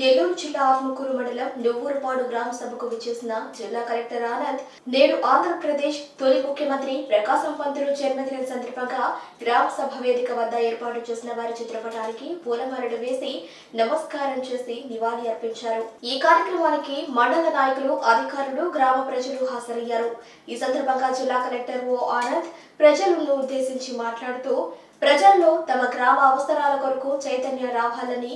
నెల్లూరు జిల్లా ఆత్మకూరు మండలం నువ్వూరుపాడు గ్రామ సభకు విచ్చేసిన జిల్లా కలెక్టర్ ఆనంద్ నేడు ఆంధ్రప్రదేశ్ తొలి ముఖ్యమంత్రి ప్రకాశం పంతులు జన్మదినం సందర్భంగా గ్రామ సభ వేదిక వద్ద ఏర్పాటు చేసిన వారి చిత్రపటానికి పూలమాలలు వేసి నమస్కారం చేసి నివాళి అర్పించారు. ఈ కార్యక్రమానికి మండల నాయకులు అధికారులు గ్రామ ప్రజలు హాజరయ్యారు. ఈ సందర్భంగా జిల్లా కలెక్టర్ ఓ ఆనంద్ ప్రజలను ఉద్దేశించి మాట్లాడుతూ ప్రజల్లో తమ గ్రామ అవసరాల కొరకు చైతన్యం రావాలని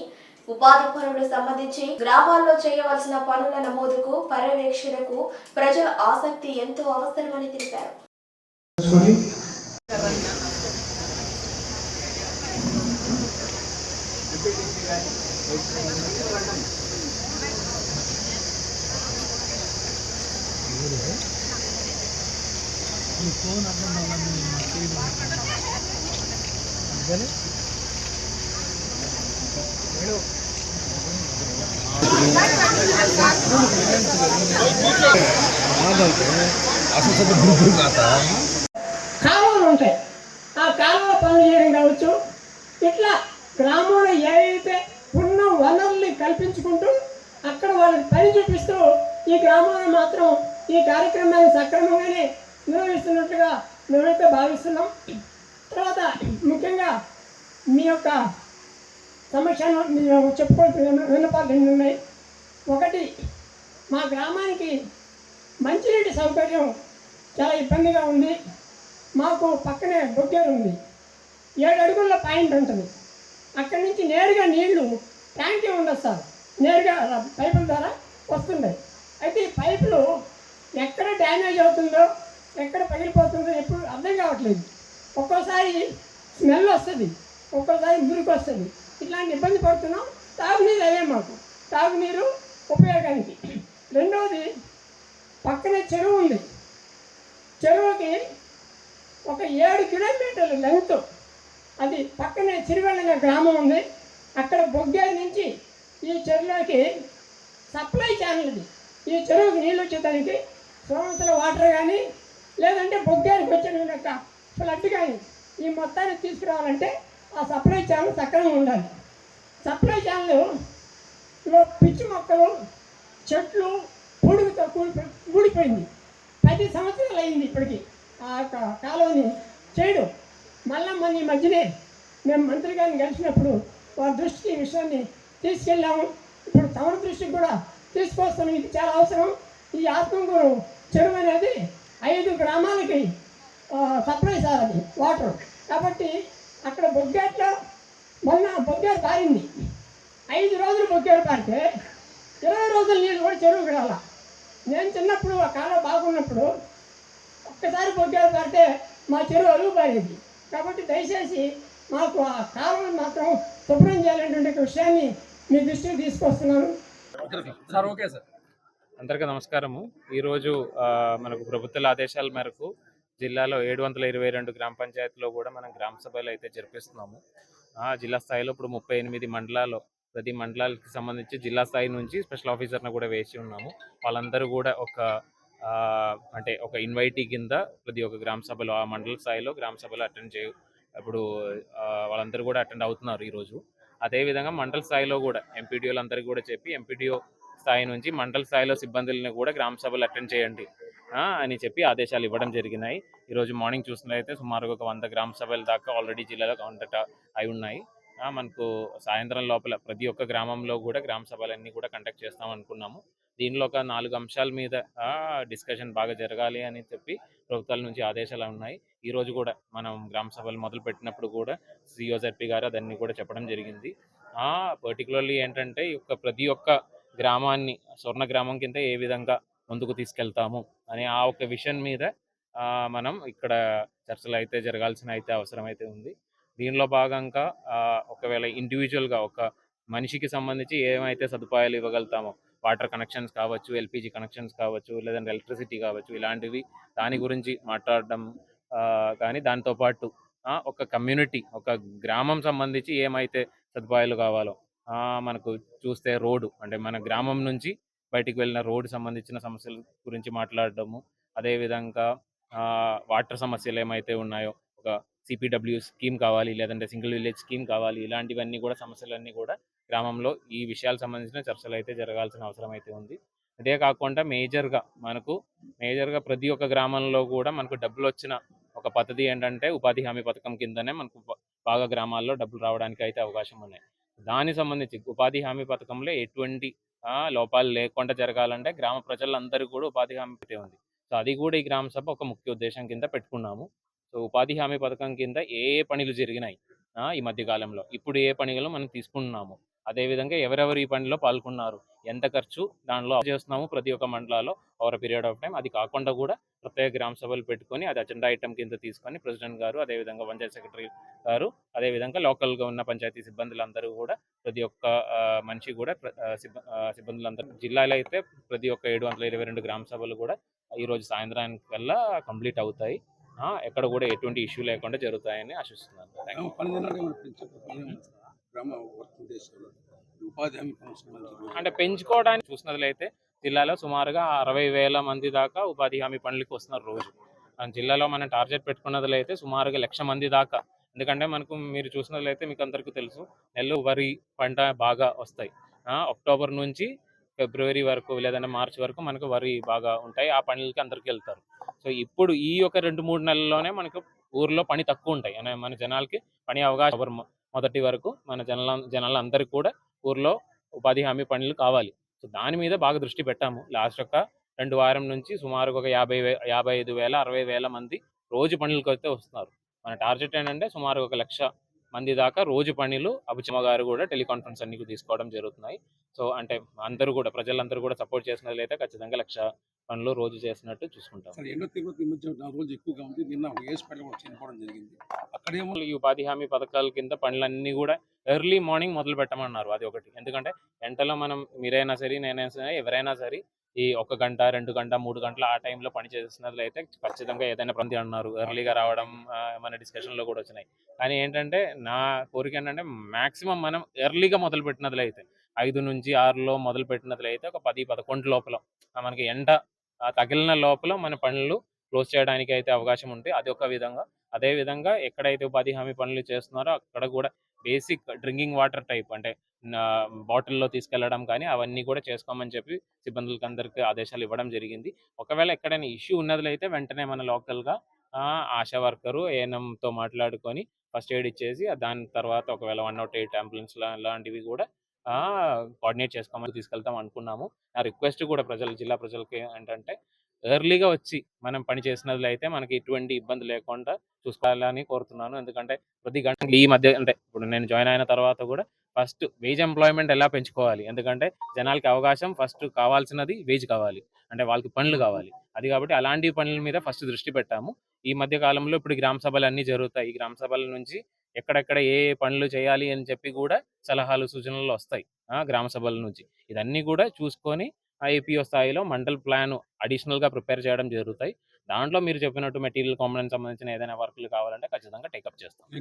ఉపాధి పనులు సంబంధించి గ్రామాల్లో చేయవలసిన పనుల నమోదుకు పర్యవేక్షణకు ప్రజల ఆసక్తి ఎంతో అవసరమని తెలిపారు. చేసుకొని. కాలువలు ఉంటాయి. ఆ కాలువ పనులు చేయడం కావచ్చు. ఇట్లా గ్రామంలో ఏవైతే ఉన్న వనరుల్ని కల్పించుకుంటూ అక్కడ వాళ్ళకి పని చూపిస్తూ ఈ గ్రామంలో మాత్రం ఈ కార్యక్రమాన్ని సక్రమంగానే నిర్వహిస్తున్నట్టుగా మేమైతే భావిస్తున్నాం. తర్వాత ముఖ్యంగా మీ యొక్క సమస్యను నేను చెప్పుకోవాల్సిన విన్నపాలు ఉన్నాయి? ఒకటి మా గ్రామానికి మంచినీటి సౌకర్యం చాలా ఇబ్బందిగా ఉంది. మాకు పక్కనే బొగ్గేరు ఉంది. ఏడు అడుగుల పాయింట్ ఉంటుంది. అక్కడి నుంచి నేరుగా నీళ్ళు ట్యాంకీ ఉండదు సార్. నేరుగా పైపుల ద్వారా వస్తున్నాయి. అయితే ఈ పైపులు ఎక్కడ డ్యామేజ్ అవుతుందో ఎక్కడ పగిలిపోతుందో ఎప్పుడు అర్థం కావట్లేదు. ఒక్కోసారి స్మెల్ వస్తుంది ఒక్కోసారి మురికి వస్తుంది. ఇట్లాంటి ఇబ్బంది పడుతున్నాం. తాగునీరు అదే మాకు. తాగునీరు ఉపయోగానికి. రెండవది పక్కనే చెరువు ఉంది. చెరువుకి ఒక ఏడు కిలోమీటర్ల లెంగ్త్ అది పక్కనే చిరువెళ్ళ గ్రామం ఉంది. అక్కడ బొగ్గే నుంచి ఈ చెరువులోకి సప్లై ఛానల్ ఇది ఈ చెరువుకి నీళ్ళు వచ్చేదానికి సోమసుల వాటర్ కానీ లేదంటే బొగ్గేరికి వచ్చిన యొక్క ఫ్లడ్ కానీ ఈ మొత్తాన్ని తీసుకురావాలంటే ఆ సప్లై ఛానల్ సక్రమంగా ఉండాలి. సప్లై ఛానల్లో పిచ్చి మొక్కలు చెట్లు పొడుగుతో కూలిపోయి ఊడిపోయింది పది సంవత్సరాలు అయింది ఇప్పటికి. ఆ యొక్క కాలువని చేయడు. మళ్ళా మన ఈ మధ్యనే మేము మంత్రి గారిని కలిసినప్పుడు వారి దృష్టికి ఈ విషయాన్ని తీసుకెళ్ళాము. ఇప్పుడు తమరి దృష్టికి కూడా తీసుకొస్తాం ఇది చాలా అవసరం. ఈ ఆత్మకూరు చెరువు అనేది ఐదు గ్రామాలకి సప్లై సార్ అది వాటర్. కాబట్టి అక్కడ బొగ్గేట్లో మొన్న బొగ్గేరు పారింది ఐదు రోజులు బొగ్గేరు పారితే ఇరవై రోజులు నీళ్ళు కూడా చెరువు రాలా. నేను చిన్నప్పుడు ఆ కాలం బాగున్నప్పుడు ఒక్కసారి బొగ్గేరు పారితే మా చెరువు అరుగు పారేది. కాబట్టి దయచేసి మాకు ఆ కాలం మాత్రం శుభ్రం చేయాలనేటువంటి విషయాన్ని మీ దృష్టికి తీసుకొస్తున్నాను. Sir okay sir. అందరికీ నమస్కారము. ఈరోజు మనకు ప్రభుత్వాల ఆదేశాల మేరకు జిల్లాలో ఏడు వందల ఇరవై రెండు గ్రామ పంచాయతీలో కూడా మనం గ్రామ సభలు అయితే జరిపిస్తున్నాము. ఆ, జిల్లా స్థాయిలో ఇప్పుడు ముప్పై ఎనిమిది మండలాల్లో ప్రతి మండలాలకి సంబంధించి జిల్లా స్థాయి నుంచి స్పెషల్ ఆఫీసర్ని కూడా వేసి ఉన్నాము. వాళ్ళందరూ కూడా ఒక అంటే ఒక ఇన్వైటీ కింద ప్రతి ఒక్క గ్రామ సభలో ఆ మండల స్థాయిలో గ్రామ సభలు అటెండ్ చేయ ఇప్పుడు వాళ్ళందరూ కూడా అటెండ్ అవుతున్నారు ఈరోజు అదేవిధంగా మండల స్థాయిలో కూడా ఎంపీడీఓలు అందరికీ కూడా చెప్పి ఎంపీడీఓ స్థాయి నుంచి మండల స్థాయిలో సిబ్బందులను కూడా గ్రామ సభలు అటెండ్ చేయండి. అని చెప్పి ఆదేశాలు ఇవ్వడం జరిగినాయి. ఈరోజు మార్నింగ్ చూసినట్లయితే సుమారుగా ఒక వంద గ్రామ సభల దాకా ఆల్రెడీ జిల్లాలో కాంటాక్ట్ అయి ఉన్నాయి. మనకు సాయంత్రం లోపల ప్రతి ఒక్క గ్రామంలో కూడా గ్రామ సభలన్నీ కూడా కండక్ట్ చేస్తాం అనుకున్నాము. దీనిలో ఒక నాలుగు అంశాల మీద డిస్కషన్ బాగా జరగాలి అని చెప్పి ప్రభుత్వాల నుంచి ఆదేశాలు ఉన్నాయి. ఈ రోజు కూడా మనం గ్రామ సభలు మొదలు పెట్టినప్పుడు కూడా సిఓజెడ్పీ గారు దాన్ని కూడా చెప్పడం జరిగింది. పర్టికులర్లీ ఏంటంటే ఈ యొక్క ప్రతి ఒక్క గ్రామాన్ని స్వర్ణ గ్రామం కింద ఏ విధంగా ముందుకు తీసుకెళ్తాము అనే ఆ ఒక విషయం మీద మనం ఇక్కడ చర్చలు అయితే జరగాల్సిన అయితే అవసరం అయితే ఉంది. దీనిలో భాగంగా ఒకవేళ ఇండివిజువల్గా ఒక మనిషికి సంబంధించి ఏమైతే సదుపాయాలు ఇవ్వగలుగుతామో వాటర్ కనెక్షన్స్ కావచ్చు ఎల్పిజి కనెక్షన్స్ కావచ్చు లేదంటే ఎలక్ట్రిసిటీ కావచ్చు ఇలాంటివి దాని గురించి మాట్లాడడం కానీ దాంతోపాటు ఒక కమ్యూనిటీ ఒక గ్రామం సంబంధించి ఏమైతే సదుపాయాలు కావాలో మనకు చూస్తే రోడ్డు అంటే మన గ్రామం నుంచి బయటికి వెళ్ళిన రోడ్డు సంబంధించిన సమస్యల గురించి మాట్లాడడము. అదేవిధంగా వాటర్ సమస్యలు ఏమైతే ఉన్నాయో ఒక సిపిడబ్ల్యూ స్కీమ్ కావాలి లేదంటే సింగిల్ విలేజ్ స్కీమ్ కావాలి ఇలాంటివన్నీ కూడా సమస్యలన్నీ కూడా గ్రామంలో ఈ విషయాలకు సంబంధించిన చర్చలు అయితే జరగాల్సిన అవసరం అయితే ఉంది. అదే కాకుండా మేజర్గా మనకు మేజర్గా ప్రతి ఒక్క గ్రామంలో కూడా మనకు డబ్బులు వచ్చిన ఒక పద్ధతి ఏంటంటే ఉపాధి హామీ పథకం కిందనే మనకు బాగా గ్రామాల్లో డబ్బులు రావడానికి అయితే అవకాశం ఉన్నాయి. దానికి సంబంధించి ఉపాధి హామీ పథకంలో ఎటువంటి లోపాలు లేకుండా జరగాలంటే గ్రామ ప్రజలందరూ కూడా ఉపాధి హామీ పెట్టే ఉంది. సో అది కూడా ఈ గ్రామ సభ ఒక ముఖ్య ఉద్దేశం కింద పెట్టుకున్నాము. సో ఉపాధి హామీ పథకం కింద ఏ ఏ పనులు జరిగినాయి? ఆ, ఈ మధ్య కాలంలో ఇప్పుడు ఏ పనులు మనం తీసుకుంటున్నాము? అదేవిధంగా ఎవరెవరు ఈ పనిలో పాల్గొన్నారు ఎంత ఖర్చు దానిలో చేస్తున్నాము ప్రతి ఒక్క మండలాల్లో ఓవర్ పీరియడ్ ఆఫ్ టైం అది కాకుండా కూడా ప్రత్యేక గ్రామ సభలు పెట్టుకొని అది అజెండా ఐటమ్ కింద తీసుకొని ప్రెసిడెంట్ గారు అదేవిధంగా పంచాయత్ సెక్రటరీ గారు అదేవిధంగా లోకల్గా ఉన్న పంచాయతీ సిబ్బందులందరూ కూడా ప్రతి ఒక్క మనిషి కూడా సిబ్బందులందరూ జిల్లాలో అయితే ప్రతి ఒక్క ఏడు వందల ఇరవై రెండు గ్రామ సభలు కూడా ఈ రోజు సాయంత్రానికి కల్లా కంప్లీట్ అవుతాయి ఎక్కడ కూడా ఎటువంటి ఇష్యూ లేకుండా జరుగుతాయని ఆశిస్తున్నాను. గ్రామ ఉపాధి హామీ పనులు అంటే పెంచుకోవడానికి చూసినట్లయితే జిల్లాలో సుమారుగా అరవై వేల మంది దాకా ఉపాధి హామీ పనులకు వస్తున్నారు రోజు. జిల్లాలో మనం టార్గెట్ పెట్టుకున్నట్లయితే సుమారుగా లక్ష మంది దాకా. ఎందుకంటే మనకు మీరు చూసినట్లయితే మీకు అందరికీ తెలుసు నెల్లు వరి పంట బాగా వస్తాయి. ఆ, అక్టోబర్ నుంచి ఫిబ్రవరి వరకు లేదంటే మార్చి వరకు మనకు వరి బాగా ఉంటాయి. ఆ పనులకి అందరికీ వెళ్తారు. సో ఇప్పుడు ఈ ఒక రెండు మూడు నెలల్లోనే మనకు ఊర్లో పని తక్కువ ఉంటాయి. అనే మన జనాలకి పని అవకాశం మొదటి వరకు మన జనాల అందరికీ కూడా ఊర్లో ఉపాధి హామీ పనులు కావాలి. సో దాని మీద బాగా దృష్టి పెట్టాము. లాస్ట్ ఒక రెండు వారం నుంచి సుమారుగా ఒక యాభై వే యాభై ఐదు వేల అరవై వేల మంది రోజు పనులకు అయితే వస్తున్నారు. మన టార్గెట్ ఏంటంటే సుమారు ఒక లక్ష మంది దాకా రోజు పనులు అభిచమ్మ గారు కూడా టెలికాన్ఫరెన్స్ అన్ని తీసుకోవడం జరుగుతున్నాయి. సో అంటే అందరూ కూడా ప్రజలందరూ కూడా సపోర్ట్ చేసినట్లయితే ఖచ్చితంగా లక్ష పనులు రోజు చేసినట్టు చూసుకుంటాం. సరే ఎండ తీవ్రత ఈ మధ్య నాలుగు రోజులు ఎక్కువగా ఉంది. నిన్న ఒక ఏసుపేట కూడా చనిపోవడం జరిగింది. అక్కడేమో ఈ ఉపాధి హామీ పథకాల కింద పనులన్నీ కూడా ఎర్లీ మార్నింగ్ మొదలు పెట్టమన్నారు. అది ఒకటి. ఎందుకంటే ఎంటలో మనం మీరైనా సరే నేనైనా సరే ఎవరైనా సరే ఈ ఒక గంట రెండు గంట మూడు గంటల ఆ టైంలో పని చేసినట్లయితే ఖచ్చితంగా ఏదైనా ప్రతి అన్నారు. ఎర్లీగా రావడం మన డిస్కషన్లో కూడా వచ్చినాయి. కానీ ఏంటంటే నా కోరిక ఏంటంటే మాక్సిమం మనం ఎర్లీగా మొదలు పెట్టినట్లయితే ఐదు నుంచి ఆరులో మొదలు పెట్టినట్లయితే ఒక పది పదకొండు లోపల మనకి ఎండ తగిలిన లోపల మన పనులు క్లోజ్ చేయడానికి అయితే అవకాశం ఉంటే అది ఒక విధంగా. అదే విధంగా ఎక్కడైతే ఉపాధి హామీ పనులు చేస్తున్నారో అక్కడ కూడా బేసిక్ డ్రింకింగ్ వాటర్ టైప్ అంటే బాటిల్లో తీసుకెళ్ళడం కానీ అవన్నీ కూడా చేసుకోమని చెప్పి సిబ్బందులకి అందరికీ ఆదేశాలు ఇవ్వడం జరిగింది. ఒకవేళ ఎక్కడైనా ఇష్యూ ఉన్నట్లయితే వెంటనే మన లోకల్గా ఆశా వర్కరు ఏఎన్ఎంతో మాట్లాడుకొని ఫస్ట్ ఎయిడ్ ఇచ్చేసి దాని తర్వాత ఒకవేళ వన్ నాట్ ఎయిట్ అంబులెన్స్ లాంటివి కూడా కోఆర్డినేట్ చేసుకోమని తీసుకెళ్తాం అనుకున్నాము. నా రిక్వెస్ట్ కూడా ప్రజలు జిల్లా ప్రజలకి ఏంటంటే ఎర్లీగా వచ్చి మనం పని చేసినట్లయితే మనకి ఎటువంటి ఇబ్బంది లేకుండా చూసుకోవాలని కోరుతున్నాను. ఎందుకంటే ప్రతి గంట ఈ మధ్య అంటే ఇప్పుడు నేను జాయిన్ అయిన తర్వాత కూడా ఫస్ట్ వేజ్ ఎంప్లాయ్మెంట్ ఎలా పెంచుకోవాలి? ఎందుకంటే జనాలకి అవకాశం ఫస్ట్ కావాల్సినది వేజ్ కావాలి. అంటే వాళ్ళకి పనులు కావాలి. అది కాబట్టి అలాంటి పనుల మీద ఫస్ట్ దృష్టి పెట్టాము. ఈ మధ్య కాలంలో ఇప్పుడు గ్రామ సభలు అన్నీ జరుగుతాయి. ఈ గ్రామ సభల నుంచి ఎక్కడెక్కడ ఏ పనులు చేయాలి అని చెప్పి కూడా సలహాలు సూచనలు వస్తాయి. ఆ, గ్రామ సభల నుంచి. ఇదన్నీ కూడా చూసుకొని ఏపీఓ స్థాయిలో మండల్ ప్లాన్ అడిషనల్గా ప్రిపేర్ చేయడం జరుగుతాయి. దాంట్లో మీరు చెప్పినట్టు మెటీరియల్ కాంపనెంట్ సంబంధించిన ఏదైనా వర్క్లు కావాలంటే ఖచ్చితంగా టేకప్ చేస్తాం.